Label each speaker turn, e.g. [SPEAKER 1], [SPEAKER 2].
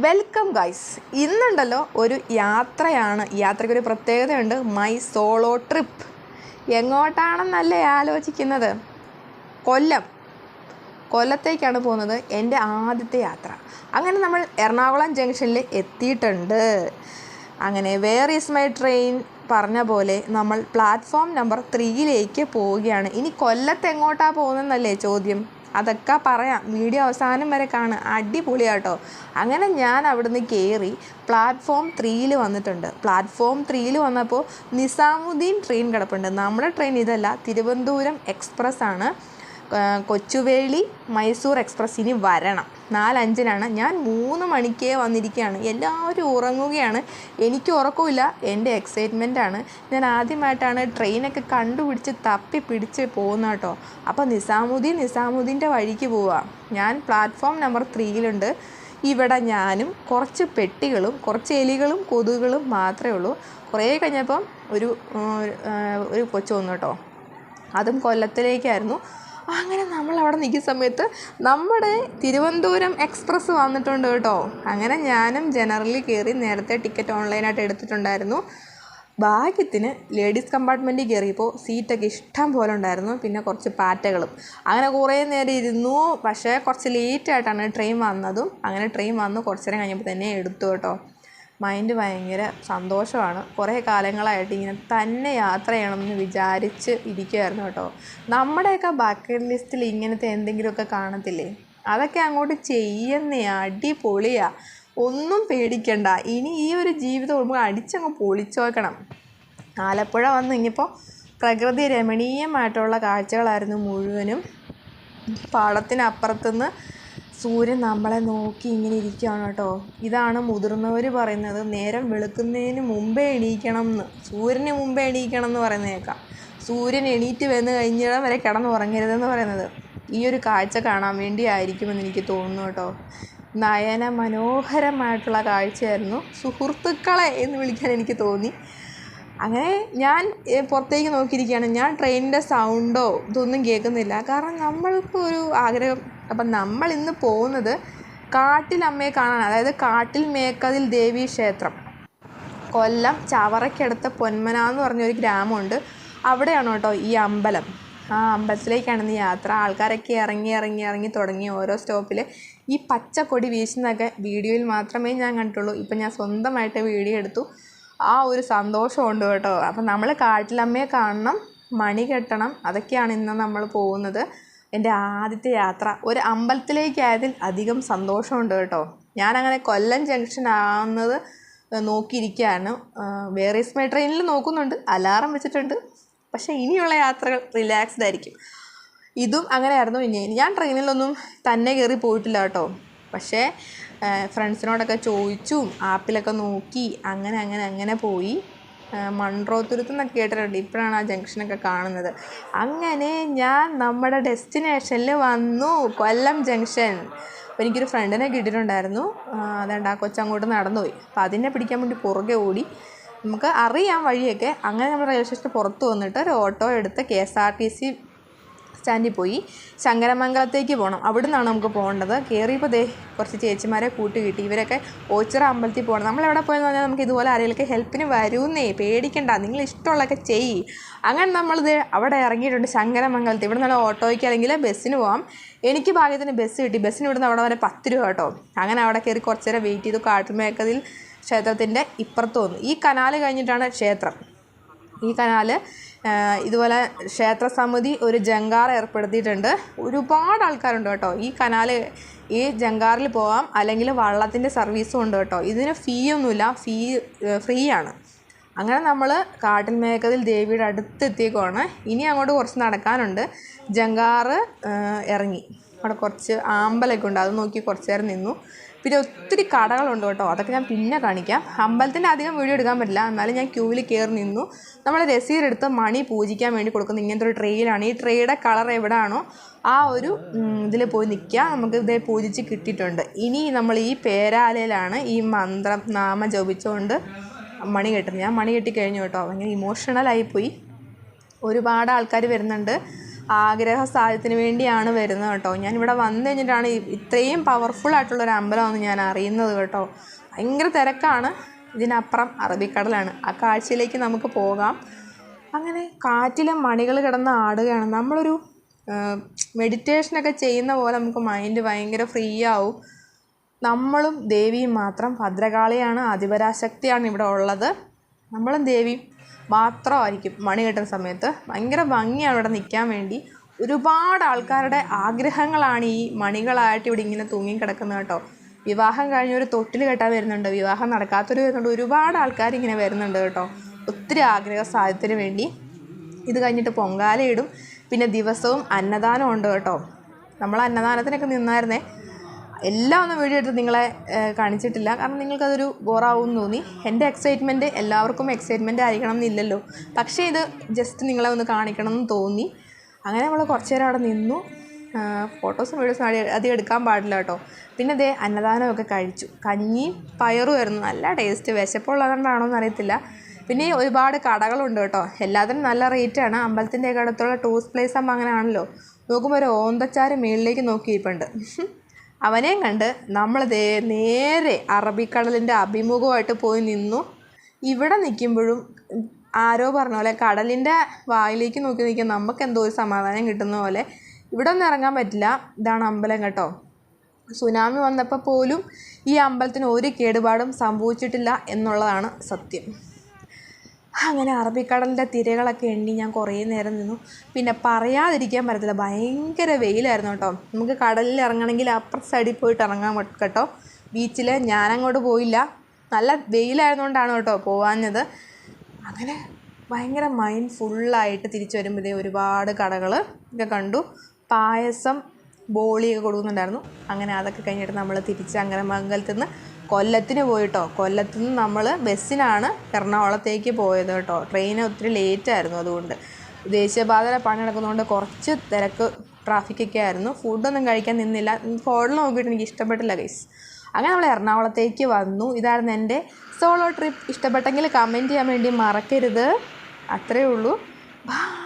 [SPEAKER 1] Welcome guys ഇന്നുണ്ടല്ലോ ഒരു യാത്രയാണ്. യാത്രയ്ക്ക് ഒരു പ്രത്യേകതയുണ്ട്. മൈ സോളോ ട്രിപ്പ് എങ്ങോട്ടാണെന്നല്ലേ ആലോചിക്കുന്നത്? കൊല്ലം. കൊല്ലത്തേക്കാണ് പോകുന്നത് എന്റെ ആദ്യത്തെ യാത്ര. അങ്ങനെ നമ്മൾ എറണാകുളം ജംഗ്ഷനിൽ എത്തിയിട്ടുണ്ട്. അങ്ങനെ വേർ ഈസ് മൈ ട്രെയിൻ പറഞ്ഞ പോലെ നമ്മൾ പ്ലാറ്റ്ഫോം നമ്പർ ത്രീയിലേക്ക് പോവുകയാണ്. ഇനി കൊല്ലത്ത് എങ്ങോട്ടാണ് പോകുന്നതെന്നല്ലേ ചോദ്യം? അതൊക്കെ പറയാം. വീഡിയോ അവസാനം വരെ കാണുക. അടിപൊളിയാട്ടോ. അങ്ങനെ ഞാൻ അവിടുന്ന് കയറി പ്ലാറ്റ്ഫോം ത്രീയിൽ വന്നിട്ടുണ്ട്. പ്ലാറ്റ്ഫോം ത്രീയിൽ വന്നപ്പോൾ നിസാമുദ്ദീൻ ട്രെയിൻ കിടപ്പുണ്ട്. നമ്മുടെ ട്രെയിൻ ഇതല്ല തിരുവനന്തപുരം എക്സ്പ്രസ് ആണ്. കൊച്ചുവേളി മൈസൂർ എക്സ്പ്രസ് ഇനി വരണം. നാലഞ്ചിനാണ്. ഞാൻ മൂന്ന് മണിക്കേ വന്നിരിക്കുകയാണ് എല്ലാവരും ഉറങ്ങുകയാണ്. എനിക്ക് ഉറക്കമില്ല എന്റെ എക്സൈറ്റ്മെന്റ് ആണ്. ഞാൻ ആദ്യമായിട്ടാണ് ട്രെയിനൊക്കെ കണ്ടുപിടിച്ച് തപ്പി പിടിച്ച് പോകുന്ന കേട്ടോ. അപ്പോൾ നിസാമുദ്ദീൻ നിസാമുദ്ദീന്റെ വഴിക്ക് പോവാം. ഞാൻ പ്ലാറ്റ്ഫോം നമ്പർ ത്രീയിലുണ്ട് ഇവിടെ ഞാനും കുറച്ച് പെട്ടികളും കുറച്ച് എലികളും കൊതുകുകളും മാത്രമേ ഉള്ളൂ. കുറേ കഴിഞ്ഞപ്പം ഒരു ഒരു കൊച്ചു വന്നു കേട്ടോ. അതും കൊല്ലത്തിലേക്കായിരുന്നു. അങ്ങനെ നമ്മൾ അവിടെ നിൽക്കുന്ന സമയത്ത് നമ്മുടെ തിരുവനന്തപുരം എക്സ്പ്രസ് വന്നിട്ടുണ്ട് കേട്ടോ. അങ്ങനെ ഞാനും ജനറലി കയറി നേരത്തെ ടിക്കറ്റ് ഓൺലൈനായിട്ട് എടുത്തിട്ടുണ്ടായിരുന്നു. ഭാഗ്യത്തിന് ലേഡീസ് കമ്പാർട്ട്മെന്റിൽ കയറിയപ്പോൾ സീറ്റൊക്കെ ഇഷ്ടം പോലെ ഉണ്ടായിരുന്നു. പിന്നെ കുറച്ച് പാറ്റകളും. അങ്ങനെ കുറേ നേരം ഇരുന്നു. പക്ഷേ കുറച്ച് ലേറ്റായിട്ടാണ് ട്രെയിൻ വന്നതും. അങ്ങനെ ട്രെയിൻ വന്ന് കുറച്ച് നേരം കഴിഞ്ഞപ്പോൾ തന്നെ എടുത്തു കേട്ടോ. മൈൻഡ് ഭയങ്കര സന്തോഷമാണ്. കുറേ കാലങ്ങളായിട്ട് ഇങ്ങനെ തന്നെ യാത്ര ചെയ്യണമെന്ന് വിചാരിച്ച് ഇരിക്കുമായിരുന്നു കേട്ടോ. നമ്മുടെയൊക്കെ ബക്കറ്റ് ലിസ്റ്റിൽ ഇങ്ങനത്തെ എന്തെങ്കിലുമൊക്കെ കാണത്തില്ലേ? അതൊക്കെ അങ്ങോട്ട് ചെയ്യുന്നേ അടിപൊളിയാ. ഒന്നും പേടിക്കണ്ട. ഇനി ഈ ഒരു ജീവിതം നമുക്ക് അടിച്ചങ്ങ് പൊളിച്ചു നോക്കണം ആലപ്പുഴ വന്ന് ഇനിയിപ്പോൾ പ്രകൃതി രമണീയമായിട്ടുള്ള കാഴ്ചകളായിരുന്നു മുഴുവനും. പാടത്തിനപ്പുറത്തുനിന്ന് സൂര്യൻ നമ്മളെ നോക്കി ഇങ്ങനെ ഇരിക്കുകയാണ് കേട്ടോ. ഇതാണ് മുതിർന്നവർ പറയുന്നത്. നേരം വെളുക്കുന്നതിന് മുമ്പേ എണീക്കണം എന്ന്. സൂര്യന് മുമ്പേ എണീക്കണം എന്ന് പറയുന്നത് കേൾക്കാം സൂര്യൻ എണീറ്റ് വന്ന് കഴിഞ്ഞാൽ വരെ കിടന്ന് ഉറങ്ങരുതെന്ന് പറയുന്നത്. ഈ ഒരു കാഴ്ച കാണാൻ വേണ്ടി ആയിരിക്കുമെന്ന് എനിക്ക് തോന്നുന്നു കേട്ടോ. നയന മനോഹരമായിട്ടുള്ള കാഴ്ചയായിരുന്നു. സുഹൃത്തുക്കളെ എന്ന് വിളിക്കാൻ എനിക്ക് തോന്നി. അങ്ങനെ ഞാൻ പുറത്തേക്ക് നോക്കിയിരിക്കുകയാണ്. ഞാൻ ട്രെയിനിന്റെ സൗണ്ടോ ഇതൊന്നും കേൾക്കുന്നില്ല. കാരണം നമ്മൾക്ക് ഒരു ആഗ്രഹം അപ്പം നമ്മൾ ഇന്ന് പോകുന്നത് കാട്ടിലമ്മയെ കാണാൻ അതായത് കാട്ടിൽ മേക്കതിൽ ദേവി ക്ഷേത്രം. കൊല്ലം ചവറയ്ക്കടുത്ത് പൊന്മന എന്ന് പറഞ്ഞൊരു ഗ്രാമമുണ്ട്. അവിടെയാണ് കേട്ടോ ഈ അമ്പലം. ആ അമ്പലത്തിലേക്കാണ് ഇന്ന് യാത്ര. ആൾക്കാരൊക്കെ ഇറങ്ങി ഇറങ്ങി ഇറങ്ങി തുടങ്ങി ഓരോ സ്റ്റോപ്പിൽ. ഈ പച്ചക്കൊടി വീശുന്നതൊക്കെ വീഡിയോയിൽ മാത്രമേ ഞാൻ കണ്ടിട്ടുള്ളൂ. ഇപ്പം ഞാൻ സ്വന്തമായിട്ട് വീഡിയോ എടുത്തു. ആ ഒരു സന്തോഷമുണ്ട് കേട്ടോ. അപ്പം നമ്മൾ കാട്ടിലമ്മയെ കാണണം മണി കെട്ടണം. അതൊക്കെയാണ് ഇന്ന് നമ്മൾ പോകുന്നത്. എന്റെ ആദ്യത്തെ യാത്ര. ഒരു അമ്പലത്തിലേക്കായതിൽ അധികം സന്തോഷമുണ്ട് കേട്ടോ. ഞാനങ്ങനെ കൊല്ലം ജംഗ്ഷൻ ആവുന്നത് നോക്കിയിരിക്കുകയാണ് വേറെ മൈ ട്രെയിനിൽ നോക്കുന്നുണ്ട് അലാറം വെച്ചിട്ടുണ്ട്. പക്ഷേ ഇനിയുള്ള യാത്രകൾ റിലാക്സ്ഡ് ആയിരിക്കും. ഇതും അങ്ങനെയായിരുന്നു ഇനി. ഞാൻ ട്രെയിനിലൊന്നും തന്നെ കയറി പോയിട്ടില്ല കേട്ടോ. പക്ഷേ ഫ്രണ്ട്സിനോടൊക്കെ ചോദിച്ചും ആപ്പിലൊക്കെ നോക്കി അങ്ങനെ അങ്ങനെ അങ്ങനെ പോയി. മൺട്രോത്തുരുത്ത് എന്നൊക്കെ കേട്ടിട്ടുണ്ട്. ഇപ്പോഴാണ് ആ ജംഗ്ഷനൊക്കെ കാണുന്നത്. അങ്ങനെ ഞാൻ നമ്മുടെ ഡെസ്റ്റിനേഷനിൽ വന്നു കൊല്ലം ജംഗ്ഷൻ. അപ്പോൾ എനിക്കൊരു ഫ്രണ്ടിനെ കിട്ടിയിട്ടുണ്ടായിരുന്നു. അതുകൊണ്ട് ആ കൊച്ചങ്ങോട്ട് നടന്നുപോയി. അപ്പോൾ അതിനെ പിടിക്കാൻ വേണ്ടി പുറകെ ഓടി നമുക്ക് അറിയാം വഴിയൊക്കെ. അങ്ങനെ നമ്മൾ റെയിൽവേ സ്റ്റേഷന് പുറത്ത് വന്നിട്ട് ഒരു ഓട്ടോ എടുത്ത് K S R T C സ്റ്റാൻഡിൽ പോയി ശങ്കരമംഗലത്തേക്ക് പോകണം അവിടെ നിന്നാണ് നമുക്ക് പോകേണ്ടത്. കയറിയപ്പോൾ ദേ കുറച്ച് ചേച്ചിമാരെ കൂട്ടി കിട്ടി. ഇവരൊക്കെ ഓച്ചിറ അമ്പലത്തിൽ പോകണം. നമ്മൾ എവിടെ പോയെന്ന് പറഞ്ഞാൽ നമുക്ക് ഇതുപോലെ ആരെങ്കിലൊക്കെ ഹെൽപ്പിന് വരുന്നേ. പേടിക്കണ്ട. നിങ്ങൾ ഇഷ്ടമുള്ളതൊക്കെ ചെയ്യ്. അങ്ങനെ നമ്മളിത് അവിടെ ഇറങ്ങിയിട്ടുണ്ട് ശങ്കരമംഗലത്ത്. ഇവിടെ നിന്നുള്ള ഓട്ടോയ്ക്ക് അല്ലെങ്കിൽ ബസ്സിന് പോകാം എനിക്ക് ഭാഗ്യത്തിന് ബസ് കിട്ടി. ബസ്സിന് ഇവിടുന്ന് അവിടെ വരെ പത്ത് രൂപ കേട്ടോ. അങ്ങനെ അവിടെ കയറി കുറച്ച് നേരം വെയിറ്റ് ചെയ്തു. കാട്ടുമേക്കതിൽ ക്ഷേത്രത്തിന്റെ ഇപ്പുറത്ത് വന്നു. ഈ കനാല് കഴിഞ്ഞിട്ടാണ് ക്ഷേത്രം. ഈ കനാല് ഇതുപോലെ ക്ഷേത്ര സമിതി ഒരു ജങ്കാർ ഏർപ്പെടുത്തിയിട്ടുണ്ട്. ഒരുപാട് ആൾക്കാരുണ്ട് കേട്ടോ. ഈ കനാല് ഈ ജങ്കാറിൽ പോകാം അല്ലെങ്കിൽ വള്ളത്തിന്റെ സർവീസും ഉണ്ട് കേട്ടോ. ഇതിന് ഫീ ഒന്നുമില്ല ഫീ ഫ്രീ ആണ് അങ്ങനെ നമ്മൾ കാട്ടിൽ മേക്കതിൽ ദേവിയുടെ അടുത്തെത്തിയേക്കുവാണ്. ഇനി അങ്ങോട്ട് കുറച്ച് നടക്കാനുണ്ട്. ജങ്കാറ് ഇറങ്ങി. അവിടെ കുറച്ച് ആമ്പലൊക്കെ ഉണ്ട്. അത് നോക്കി കുറച്ച് നേരം നിന്നു. പിന്നെ ഒത്തിരി കടകളുണ്ട് കേട്ടോ. അതൊക്കെ ഞാൻ പിന്നെ കാണിക്കാം. അമ്പലത്തിന്റെ അധികം വീഡിയോ എടുക്കാൻ പറ്റില്ല. എന്നാലും ഞാൻ ക്യൂവിൽ കയറി നിന്നു. നമ്മൾ രസീതെടുത്ത് മണി പൂജിക്കാൻ വേണ്ടി കൊടുക്കുന്ന ഇങ്ങനത്തെ ഒരു ട്രെയിലാണ് ഈ ട്രെയുടെ കളർ എവിടെയാണോ ആ ഒരു ഇതിൽ പോയി നിൽക്കുക നമുക്ക് ഇതേ പൂജിച്ച് കിട്ടിയിട്ടുണ്ട്. ഇനി നമ്മൾ ഈ പേരാലയിലാണ് ഈ മന്ത്രം നാമം ജപിച്ചുകൊണ്ട് മണി കെട്ടുന്നത്. ഞാൻ മണി കെട്ടി. കഴിഞ്ഞു കേട്ടോ ഭയങ്കര ഇമോഷണലായിപ്പോയി ഒരുപാട് ആൾക്കാർ വരുന്നുണ്ട്. ആഗ്രഹ സാധ്യത്തിന് വേണ്ടിയാണ് വരുന്നത് കേട്ടോ. ഞാനിവിടെ വന്നു കഴിഞ്ഞിട്ടാണ് ഇത്രയും പവർഫുൾ ആയിട്ടുള്ളൊരു അമ്പലമാണെന്ന് ഞാൻ അറിയുന്നത് കേട്ടോ. ഭയങ്കര തിരക്കാണ്. ഇതിനപ്പുറം അറബിക്കടലാണ്. ആ കാഴ്ചയിലേക്ക് നമുക്ക് പോകാം. അങ്ങനെ കാറ്റിലെ മണികൾ കിടന്ന് ആടുകയാണ്. നമ്മളൊരു മെഡിറ്റേഷനൊക്കെ ചെയ്യുന്ന പോലെ നമുക്ക് മൈൻഡ് ഭയങ്കര ഫ്രീ ആവും. നമ്മളും ദേവിയും മാത്രം ഭദ്രകാളിയാണ് അതിപരാശക്തിയാണ് ഇവിടെ ഉള്ളത്. നമ്മളും ദേവിയും മാത്രമായിരിക്കും മണി കെട്ടുന്ന സമയത്ത്. ഭയങ്കര ഭംഗിയാണ് ഇവിടെ നിൽക്കാൻ വേണ്ടി. ഒരുപാട് ആൾക്കാരുടെ ആഗ്രഹങ്ങളാണ് ഈ മണികളായിട്ട് ഇവിടെ ഇങ്ങനെ തൂങ്ങിക്കിടക്കുന്നത് കേട്ടോ. വിവാഹം കഴിഞ്ഞ ഒരു തൊട്ടിൽ കെട്ടാൻ വരുന്നുണ്ട്. വിവാഹം നടക്കാത്തൊരു വരുന്നുണ്ട്. ഒരുപാട് ആൾക്കാർ ഇങ്ങനെ വരുന്നുണ്ട് കേട്ടോ. ഒത്തിരി ആഗ്രഹ സാധ്യത്തിന് വേണ്ടി. ഇത് കഴിഞ്ഞിട്ട് പൊങ്കാലയിടും. പിന്നെ ദിവസവും അന്നദാനം ഉണ്ട് കേട്ടോ. നമ്മൾ അന്നദാനത്തിനൊക്കെ നിന്നായിരുന്നേ. എല്ലാം ഒന്നും വീഡിയോ എടുത്ത് നിങ്ങളെ കാണിച്ചിട്ടില്ല. കാരണം നിങ്ങൾക്കതൊരു ബോറാവും തോന്നി. എന്റെ എക്സൈറ്റ്മെന്റ് എല്ലാവർക്കും എക്സൈറ്റ്മെന്റ് ആയിരിക്കണം എന്നില്ലല്ലോ. പക്ഷേ ഇത് ജസ്റ്റ് നിങ്ങളെ ഒന്ന് കാണിക്കണം എന്ന് തോന്നി. അങ്ങനെ നമ്മൾ കുറച്ച് നേരം അവിടെ നിന്നു. ഫോട്ടോസും വീഡിയോസും അധികം എടുക്കാൻ പാടില്ല കേട്ടോ. പിന്നെ ദേ അന്നദാനമൊക്കെ കഴിച്ചു. കഞ്ഞിയും പയറുമായിരുന്നു നല്ല ടേസ്റ്റ് വിശപ്പുള്ളതുകൊണ്ടാണോ എന്ന് അറിയത്തില്ല. പിന്നെ ഒരുപാട് കടകളുണ്ട് കേട്ടോ. എല്ലാത്തിനും നല്ല റേറ്റാണ് അമ്പലത്തിന്റെയൊക്കെ അടുത്തുള്ള ടൂറിസ്റ്റ് പ്ലേസ് ആകുമ്പോൾ അങ്ങനെയാണല്ലോ. നോക്കുമ്പോൾ ഒരു ഓന്തച്ചാര് മുകളിലേക്ക് നോക്കിയിരിപ്പുണ്ട് അവനെയും കണ്ട് നമ്മൾ ദേ നേരെ അറബിക്കടലിന്റെ അഭിമുഖമായിട്ട് പോയി നിന്നു. ഇവിടെ നിൽക്കുമ്പോഴും ആരോ പറഞ്ഞ പോലെ കടലിന്റെ വായിലേക്ക് നോക്കി നിൽക്കാൻ നമുക്ക് എന്തോ ഒരു സമാധാനം കിട്ടുന്ന പോലെ. ഇവിടെ ഒന്നും ഇറങ്ങാൻ പറ്റില്ല. ഇതാണ് അമ്പലം കേട്ടോ. സുനാമി വന്നപ്പോൾ പോലും ഈ അമ്പലത്തിന് ഒരു കേടുപാടും സംഭവിച്ചിട്ടില്ല എന്നുള്ളതാണ് സത്യം. അങ്ങനെ അറബിക്കടലിന്റെ തിരകളൊക്കെ എണ്ണി ഞാൻ കുറേ നേരം നിന്നു. പിന്നെ പറയാതിരിക്കാൻ പറ്റത്തില്ല. ഭയങ്കര വെയിലായിരുന്നു കേട്ടോ. നമുക്ക് കടലിൽ ഇറങ്ങണമെങ്കിൽ അപ്പുറ സൈഡിൽ പോയിട്ട് ഇറങ്ങാൻ കേട്ടോ. ബീച്ചിൽ ഞാനങ്ങോട്ട് പോയില്ല. നല്ല വെയിലായിരുന്നുകൊണ്ടാണ് കേട്ടോ പോവാഞ്ഞത്. അങ്ങനെ ഭയങ്കര മൈൻഡ് ഫുള്ളായിട്ട് തിരിച്ചു വരുമ്പോഴേ ഒരുപാട് കടകൾ ഒക്കെ കണ്ടു. പായസം ബോളിയൊക്കെ കൊടുക്കുന്നുണ്ടായിരുന്നു. അങ്ങനെ അതൊക്കെ കഴിഞ്ഞിട്ട് നമ്മൾ തിരിച്ച് അങ്ങനെ മംഗലത്തിൽ നിന്ന് കൊല്ലത്തിന് പോയിട്ടോ? കൊല്ലത്തു നിന്ന് നമ്മൾ ബസ്സിനാണ് എറണാകുളത്തേക്ക് പോയത് കേട്ടോ. ട്രെയിൻ ഒത്തിരി ലേറ്റ് ആയിരുന്നു അതുകൊണ്ട്. ദേശീയപാതയിലെ പണി നടക്കുന്നതുകൊണ്ട് കുറച്ച് തിരക്ക് ട്രാഫിക്കൊക്കെ ആയിരുന്നു. ഫുഡൊന്നും കഴിക്കാൻ നിന്നില്ല. ഫോണിൽ നോക്കിയിട്ട് എനിക്ക് ഇഷ്ടപ്പെട്ടില്ല ഗൈസ് അങ്ങനെ നമ്മൾ എറണാകുളത്തേക്ക് വന്നു. ഇതായിരുന്നു എന്റെ സോളോ ട്രിപ്പ് ഇഷ്ടപ്പെട്ടെങ്കിൽ കമന്റ് ചെയ്യാൻ വേണ്ടി മറക്കരുത്. അത്രയേ ഉള്ളൂ. ബൈ